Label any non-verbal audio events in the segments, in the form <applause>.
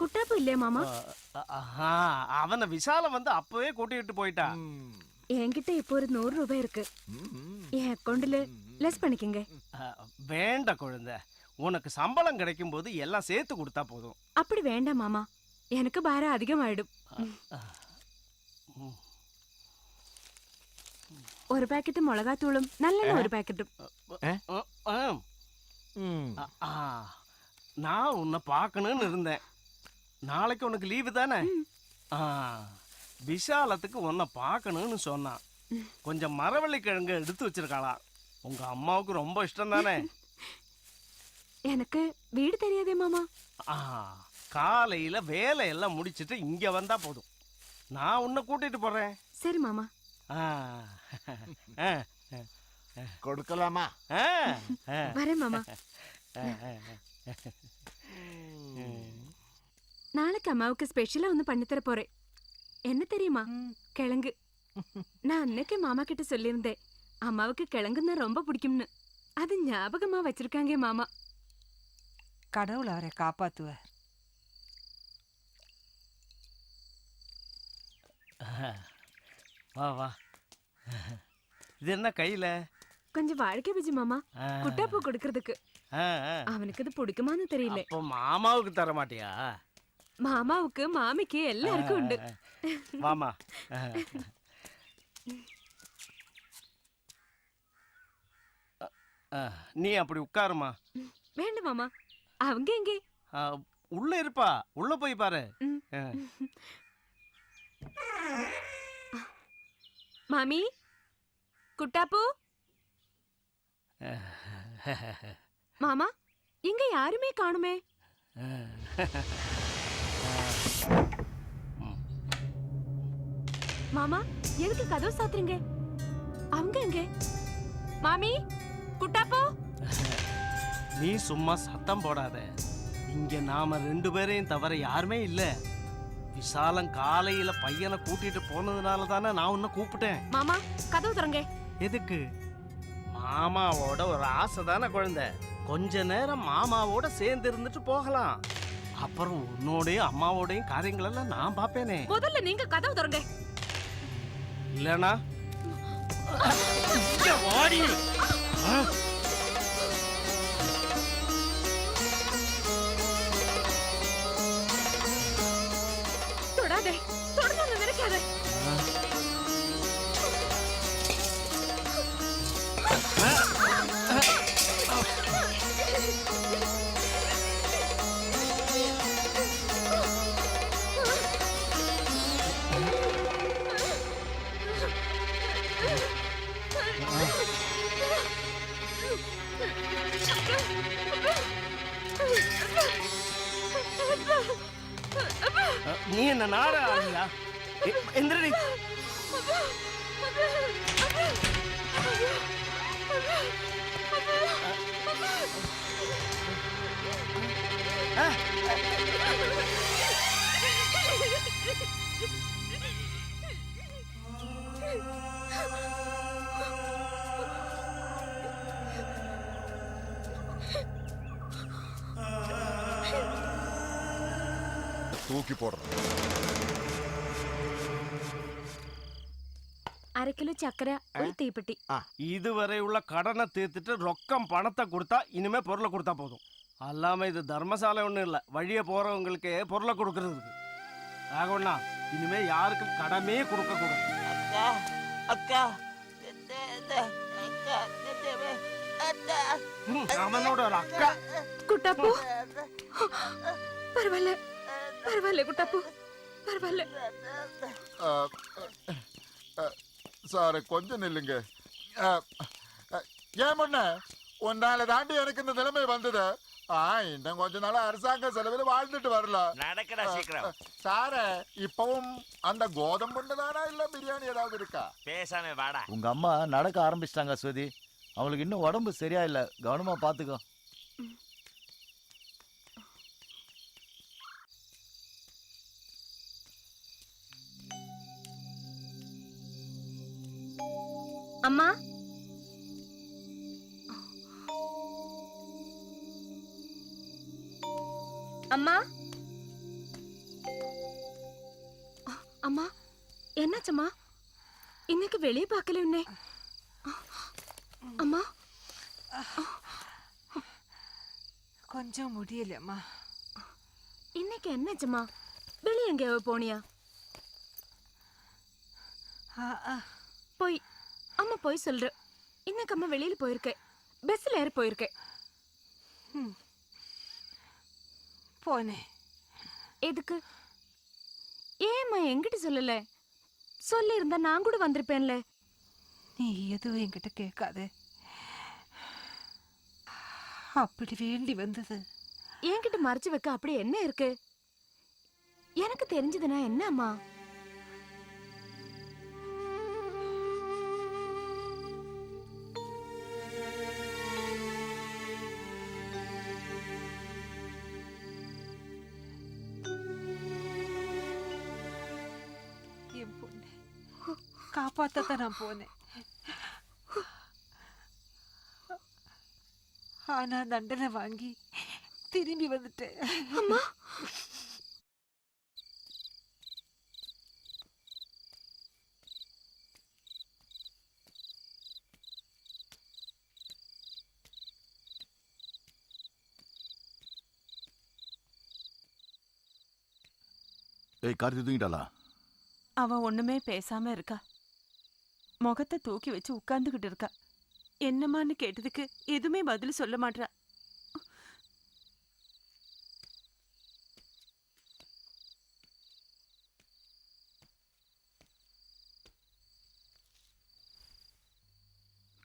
குட்டாப்பு இல்லையா மாமா? அவனை விசாலம் வந்து அப்பவே கூட்டிட்டு போயிட்டா. என்கிட்ட இப்போ ஒரு நூறு ரூபாய் இருக்கு. என் அக்கௌண்ட்ல லெஸ் பண்ணிக்கங்க. வேண்ட குழந்தை. உனக்கு சம்பளம் கிடைக்கும் போது எல்லாம் சேர்த்து கொடுத்தா போதும். அப்படி வேண்டாம் மாமா. எனக்கு பாரம் அதிகமாயிடும். ஒரு பாக்கெட் மிளகாத்தூளும் நல்லெண்ணெய் ஒரு பாக்கெட்டும். நான் உன்னை பார்க்கணும்னு இருந்தேன். நாளைக்கு உனக்கு லீவு தானே? ஆ, விஷாலத்துக்கு உன்னை பார்க்கணும்னு சொன்னான். கொஞ்சம் மரவள்ளி கிழங்கு எடுத்து வச்சிருக்காளா உங்க அம்மாவுக்கு ரொம்ப இஷ்டம் தானே? <laughs> எனக்கு வீடு தெரியாதே மாமா. ஆ, காலையில வேலையெல்லாம் முடிச்சிட்டு இங்க வந்தா போதும். நான் உன்னை கூட்டிட்டு போறேன். சரி மாமா. கொடுக்கலாமா? ஆ, ஆ, வரேன் மாமா. நாளைக்கு அம்மாவுக்கு ஸ்பெஷலா ஒன்று பண்ணித்தர போறேன். என்ன தெரியுமா? கிழங்கு. நான் அன்னைக்கு மாமா கிட்ட சொல்லியிருந்தேன். அம்மாவுக்கு கிழங்குன்னா ரொம்ப பிடிக்கும்னு. அது ஞாபகமா வச்சிருக்காங்க மாமா. கடவுள் அவரை காப்பாத்துவார் வா வா. இது என்ன கையில? கொஞ்சம் வாழ்க்கை பஜி மாமா. ஆ, குட்டாப்பூ கொடுக்கறதுக்கு. ஆ, ஆ. அவனுக்கு இது பிடிக்குமான்னு தெரியல. அப்போ மாமாவுக்கு தர மாட்டியா? மாமாவுக்கு மாமிக்கு எல்லாருக்கும் உண்டு. மாமா நீ அப்படி உட்காருமா. வேண்டாம் மாமா. அவங்க எங்கே? உள்ள இருப்பா. உள்ள போய் பாரு. மாமி குட்டாப்பூ. மாமா இங்க யாருமே காணுமே. மாமா எதுக்கு கதவு சாத்துறீங்க? அவங்க எங்க மாமி குட்டாப்பூ <laughs> நீ சும்மா சத்தம் போடாத. இங்க நாம ரெண்டு பேரையும் தவிர யாருமே இல்ல. விசாலம் காலையில பையனை கூட்டிட்டு போனதுனால தானே நான் உன்னை கூப்பிட்டேன். மாமா கதவு திறங்க. எதுக்கு? மாமாவோட ஒரு ஆசை தானே குழந்தை. கொஞ்ச நேரம் மாமாவோட சேர்ந்து இருந்துட்டு போகலாம். அப்புறம் உன்னோடையும் அம்மாவோடையும் காரியங்கள் எல்லாம் நான் பாப்பேனே முதல்ல நீங்க கதவு திறங்க. இல்லனா? நாடா என்ன எந்திரடி. தூக்கி போடுறேன். அரை கிலோ சக்கரை ஒரு தீப்பெட்டி. இதுவரை உள்ள கடனை தீர்த்துட்டு ரொக்கம் பணத்தை கொடுத்தா இனிமே பொருளை கொடுத்தா போதும். அல்லாம இது தர்மசாலை ஒண்ணும் இல்ல. வழிய போறவங்களுக்கு பொருளை கொடுக்கறதுக்கு. ராகவண்ணா இனிமே யாருக்கும் கடமே கொடுக்க கூடாது. அக்கா அக்கா இந்த, அக்கா இந்த, அக்கா. ம், சார் கொஞ்சம் நில்லுங்க. ஏன் முன்ன? உன்னால தாண்டி எனக்கு இந்த நிலைமை வந்தது. ஆ இன்னும் கொஞ்ச நாள் அரசாங்க செலவில் வாழ்ந்துட்டு வரல நடக்கடா சீக்கிரம். சார இப்பவும் அந்த கோதம்புண்டு தானா இல்ல பிரியாணி ஏதாவது இருக்கா? பேசாம வாடா. உங்க அம்மா நடக்க ஆரம்பிச்சிட்டாங்க ஸ்வதி அவங்களுக்கு இன்னும் உடம்பு சரியா இல்ல. கவனமா பாத்துக்கோ. அம்மா? அம்மா? அம்மா என்னாச்சம்மா? இன்னைக்கு வெளியே பார்க்கல உன்னை. அம்மா? கொஞ்சம் முடியலம்மா இன்னைக்கு என்னாச்சும்மா? வெளியே எங்கேயாவது போனியா? போய் அம்மா போய் சொல்ற. இன்னைக்கு அம்மா வெளியில போயிருக்கேன் பஸ்ல ஏறி போயிருக்கேன் போனேன் எதுக்கு? ஏம்மா என்கிட்ட சொல்லல? சொல்லியிருந்தா நான் கூட வந்திருப்பேன்ல. நீ எதுவும் என்கிட்ட கேட்காத. அப்படி வேண்டி வந்தது. என்கிட்ட மறைச்சு வைக்க அப்படி என்ன இருக்கு? எனக்கு தெரிஞ்சதுன்னா என்ன காப்பாத்தத்தான் நான் போனேன் ஆனா தண்டனை வாங்கி திரும்பி வந்துட்டேன் அம்மா ஏய் கார்த்தி தூங்கிட்டாளா அவ ஒண்ணுமே பேசாம இருக்கா முகத்தை தூக்கி வச்சு உட்கார்ந்துகிட்டு இருக்கா. என்னமான்னு கேட்டதுக்கு எதுவுமே பதில் சொல்ல மாட்றா.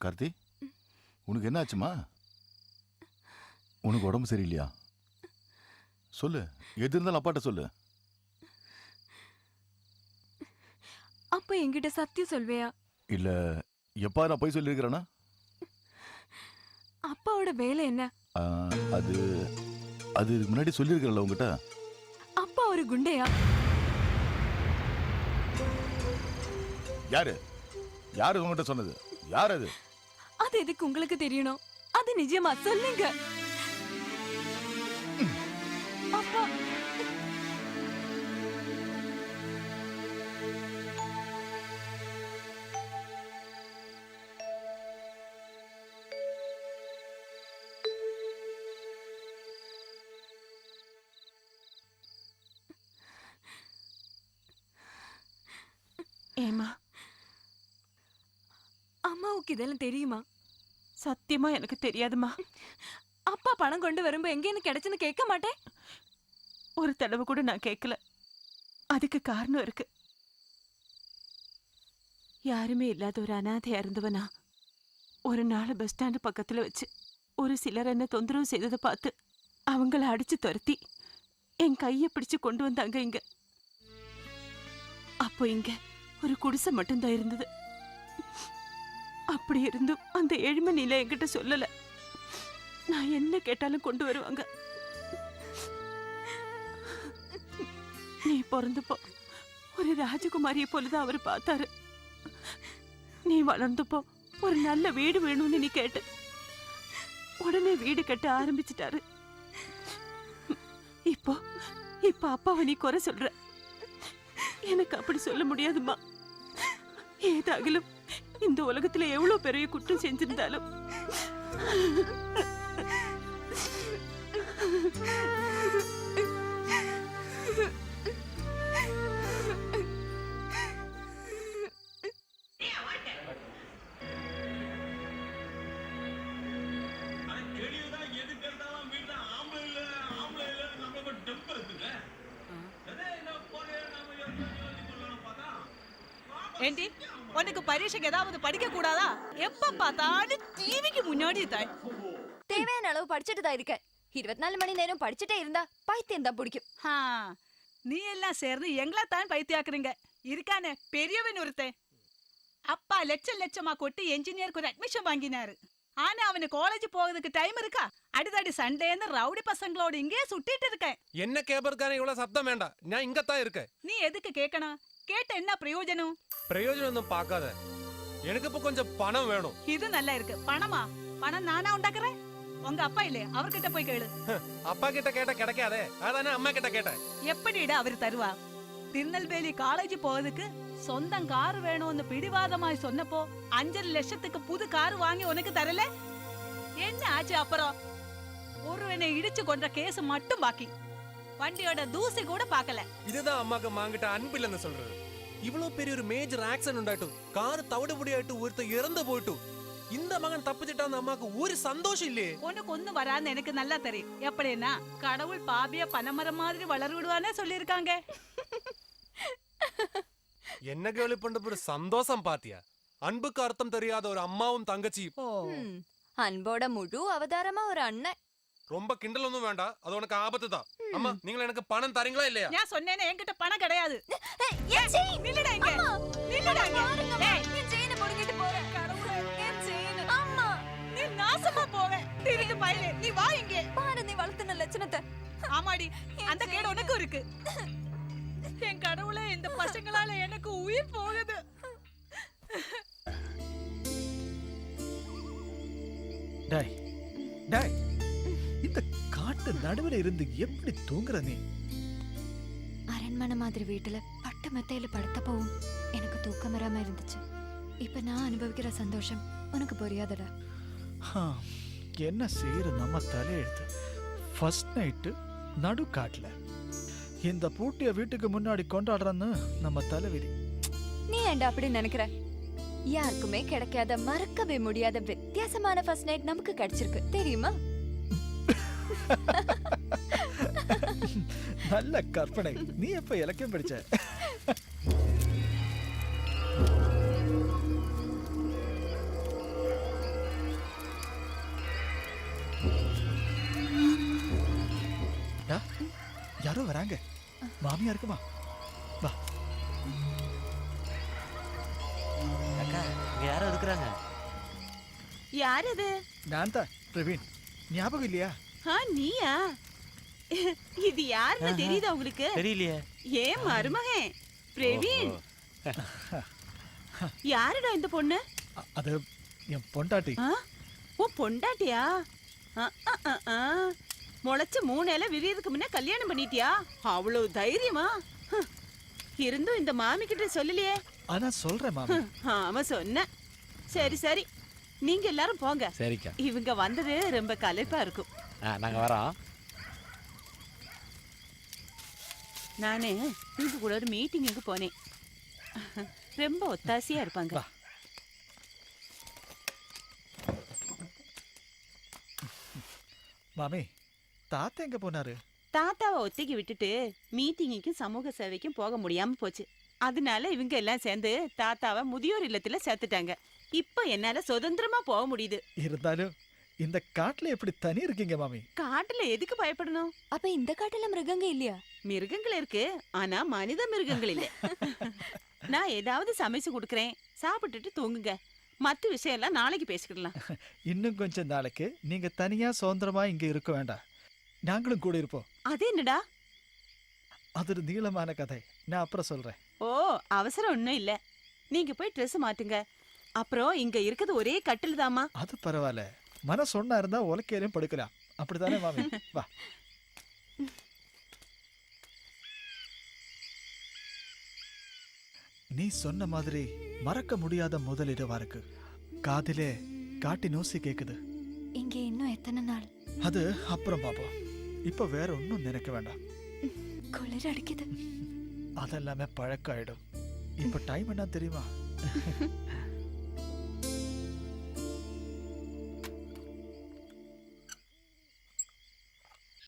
கார்த்தி உனக்கு என்ன ஆச்சுமா உனக்கு உடம்பு சரியில்லையா? சொல்லு எது இருந்தாலும் அப்பாட்ட சொல்லு. அப்ப என்கிட்ட சத்தியம் சொல்வியா? இல்ல எப்பா நான் போய் சொல்லியிருக்கிறேன்னா அப்பாவோட வேலை என்ன? ஆ, அது அது இதுக்கு முன்னாடி சொல்லியிருக்கிறேன்ல உங்ககிட்ட? அப்பா ஒரு குண்டையா? யாரு? யாரு உங்ககிட்ட சொன்னது? யார் அது? அது எதுக்கு உங்களுக்கு தெரியணும்? அது நிஜமா சொல்லுங்க. அம்மாவுக்கு இதெல்லாம் தெரியுமா? சத்தியமா எனக்கு தெரியாதுமா. அப்பா பணம் கொண்டு வரும்போது எங்கேருந்து கிடைச்சுன்னு கேட்க மாட்டேன்? ஒரு தடவை கூட நான் கேட்கல. அதுக்கு காரணம் இருக்கு. யாருமே இல்லாத ஒரு அனாதையா இருந்தவனா ஒரு நாள் பஸ் ஸ்டாண்டு பக்கத்துல வச்சு ஒரு சிலர் என்ன தொந்தரவு செய்ததை பார்த்து அவங்கள அடிச்சு துரத்தி என் கையை பிடிச்சு கொண்டு வந்தாங்க இங்க. அப்போ இங்க ஒரு குடிசை மட்டும்தான் இருந்தது. அப்படி இருந்தும் அந்த ஏழ்மை நிலை என்கிட்ட சொல்லல. நான் என்ன கேட்டாலும் கொண்டு வருவாங்க. நீ பிறந்தப்போ ஒரு ராஜகுமாரியை போலதான் அவர் பார்த்தாரு. நீ வளர்ந்தப்போ ஒரு நல்ல வீடு வேணும்னு நீ கேட்ட. உடனே வீடு கட்ட ஆரம்பிச்சிட்டாரு. இப்போ இப்போ அப்பாவை நீ குறை சொல்ற. எனக்கு அப்படி சொல்ல முடியாதும்மா. ஏதாகிலும் இந்த உலகத்துல எவ்வளவு பெரிய குற்றம் செஞ்சிருந்தாலும். ஏண்டி உனக்கு பரீட்சைக்கு ஏதாவது படிக்க கூடாதா எப்ப பார்த்தாலும் டிவிக்கு முன்னாடி தாய் தேவையான அளவு படிச்சுட்டு தான் இருக்கேன். இருபத்தி நாலு மணி நேரம் படிச்சுட்டே இருந்தா பைத்தியம் தான் பிடிக்கும். நீ எல்லாம் சேர்ந்து எங்களை தான் பைத்தியாக்குறீங்க இருக்கானே பெரியவன் ஒருத்தன். அப்பா லட்சம் லட்சமா கொட்டி என்ஜினியருக்கு ஒரு அட்மிஷன் வாங்கினாரு. ஆனா அவனுக்கு காலேஜ் போகிறதுக்கு டைம் இருக்கா? அடிதடி சண்டேன்னு ரவுடி பசங்களோட இங்கே சுட்டிட்டு இருக்கேன். என்ன கேப்பருக்கான இவ்வளவு சத்தம் வேண்டாம். நான் இங்கத்தான் இருக்கேன். நீ எதுக்கு கேட்கணும்? கேட்ட என்ன பிரயோஜனம்? பிரயோஜனம் ஒன்றும் பார்க்காத. எனக்கு இப்ப கொஞ்சம் பணம் வேணும். இது நல்லா இருக்கு. பணமா? பணம் நானா உண்டாக்குறேன்? உங்க அப்பா இல்லையே? அவர்கிட்ட போய் கேளு. அப்பா கிட்ட கேட்ட கிடைக்காதே. அதானே அம்மா கிட்ட கேட்டேன். எப்படிடா அவர் தருவா? திருநெல்வேலி காலேஜ் போறதுக்கு சொந்தம் கார் வேணும்னு பிடிவாதமாய் சொன்னப்போ அஞ்சரை லட்சத்துக்கு புது கார் வாங்கி உனக்கு தரல? என்ன ஆச்சு அப்புறம்? ஒருவனை இடிச்சு கொன்ற கேஸ் மட்டும் பாக்கி. வண்டியோட தூசி கூட பார்க்கல. இதுதான் அம்மாக்கு மாங்கிட்ட அன்பு இல்லைன்னு சொல்றது. இவ்வளவு பெரிய ஒரு மேஜர் ஆக்சிடென்ட் உண்டாயிட்டு கார் தவிடுபடியாயிட்டு ஒருத்தர் இறந்து போயிட்டு. இந்த மகன் தப்பிச்சிட்டா அந்த அம்மாக்கு ஒரு சந்தோஷம் இல்லையே? உனக்கு ஒண்ணு வரான்னு எனக்கு நல்லா தெரியும். எப்படின்னா கடவுள் பாபிய பனைமரம் மாதிரி வளர விடுவானே சொல்லியிருக்காங்க. என்ன கேள்வி பண்ற ஒரு சந்தோஷம் பாத்தியா? அன்புக்கு அர்த்தம் தெரியாத ஒரு அம்மாவும் தங்கச்சியும். அன்போட முழு அவதாரமா ஒரு அண்ணன். ரொம்ப கிண்டல் ஒன்றும் வேண்டாம் அது உனக்கு ஆபத்து தான் அம்மா நீங்கள் எனக்கு பணம் தரீங்களா இல்லையா? நான் சொன்னேனே என்கிட்ட பணம் கிடையாது! நில்லுடா இங்க. அம்மா! நில்லுடா இங்க. ஏய், என் செயினை புடுங்கிட்டு போறேன். என் செயின். அம்மா, நீ நாசமா போவ. திருட்டு பயலே. நீ வா இங்க. பாரு நீ வளர்த்துன லட்சணத்தை. ஆமாடி அந்த கேடு உனக்கும் இருக்கு. என் கடவுளே இந்த பசங்களால எனக்கு உயிர் போகுது. டேய் டேய். இந்த காட்டு நடுவுல இருந்து எப்படி தூங்குற நீ அரண்மனை மாதிரி வீட்டுல பட்டு மெத்தையில படுத்தப்பவும் எனக்கு தூக்கம் வராம இருந்துச்சு. இப்ப நான் அனுபவிக்கிற சந்தோஷம் உனக்கு புரியாதடா. என்ன செய்யற நம்ம தலையெழுத்து? ஃபர்ஸ்ட் நைட்டு நடு காட்டுல. இந்த பூட்டிய வீட்டுக்கு முன்னாடி கொண்டாடுறன்னு நம்ம தலைவிதி. நீ ஏன்டா அப்படி நினைக்கிற? யாருக்குமே கிடைக்காத மறக்கவே முடியாத வித்தியாசமான ஃபர்ஸ்ட் நைட் நமக்கு கிடைச்சிருக்கு. தெரியுமா? நல்ல கற்பனை. நீ எப்ப இலக்கியம் படிச்ச? யா, யாரோ வராங்க. மாமியா இருக்குமா வா. அக்கா இங்க யாரோ இருக்கிறாங்க. யார் அது? நான் தான் பிரவீன். ஞாபகம் இல்லையா? ஆ நீயா? இது யாருன்னு தெரியுதா உங்களுக்கு? தெரியலையே. ஏன் மருமகன்? பிரவீன். யாருடா இந்த பொண்ணு? அது என் பொண்டாட்டி? உன் பொண்டாட்டியா? ஆ, ஆ, ஆ, ஆ. முளைச்சு மூணு இலை விரியதுக்கு முன்ன கல்யாணம் பண்ணிட்டியா? அவ்வளவு தைரியமா. இருந்தும் இந்த மாமி கிட்ட சொல்லலையே. ஆனா சொல்றேன் மாமி. ஆமா சொன்ன. சரி சரி. நீங்க எல்லாரும் போங்க. சரிக்கா. இவங்க வந்தது ரொம்ப களைப்பா இருக்கும். நாங்க வரோம். நானு இவங்க கூட ஒரு மீட்டிங்குக்கு போனேன். ரொம்ப ஒத்தாசையா இருப்பாங்க. வா. மாமி தாத்தா எங்க போனாரு? தாத்தாவை ஒத்திக்கி விட்டுட்டு மீட்டிங்குக்கும் சமூக சேவைக்கும் போக முடியாம போச்சு. அதனால இவங்க எல்லாம் சேர்ந்து தாத்தாவை முதியோர் இல்லத்துல சேர்த்துட்டாங்க. இப்ப என்னால சுதந்திரமா போக முடியுது. இருந்தாலும் இந்த காட்டுல எப்படி தனி இருக்கீங்க மாமி? காட்டுல எதுக்கு பயப்படணும்? அப்ப இந்த காட்டுல மிருகங்க இல்லையா? மிருகங்கள் இருக்கு ஆனா மனித மிருகங்கள் இல்ல. <laughs> நான் ஏதாவது சமைச்சு கொடுக்கறேன் சாப்பிட்டுட்டு தூங்குங்க. மத்த விஷயம் எல்லாம் நாளைக்கு பேசிக்கிடலாம். <laughs> இன்னும் கொஞ்ச நாளைக்கு. நீங்க தனியா சுதந்திரமா இங்க இருக்க வேண்டாம். நாங்களும் கூட இருப்போம். அது என்னடா? அது ஒரு நீளமான கதை. நான் அப்புறம் சொல்றேன். ஓ அவசரம் ஒன்றும் இல்ல. நீங்க போய் ட்ரெஸ் மாட்டுங்க அப்புறம் இங்க இருக்கிறது ஒரே கட்டில் தாமா அது பரவாயில்ல. மன சொன்னா இருந்தா உலக்கையிலையும் படுக்கலாம். அப்படித்தானே மாமி? <laughs> வா. நீ சொன்ன மாதிரி மறக்க முடியாத முதல் இரவா இருக்கு காதிலே காட்டி நோசி கேக்குது. இங்க இன்னும் எத்தனை நாள்? அது அப்புறம் பாப்போம். இப்ப வேற ஒன்றும் நினைக்க வேண்டாம். குளிர் அடிக்குது. <laughs> அதெல்லாமே பழக்கம் ஆயிடும் இப்ப டைம் என்ன தெரியுமா? <laughs>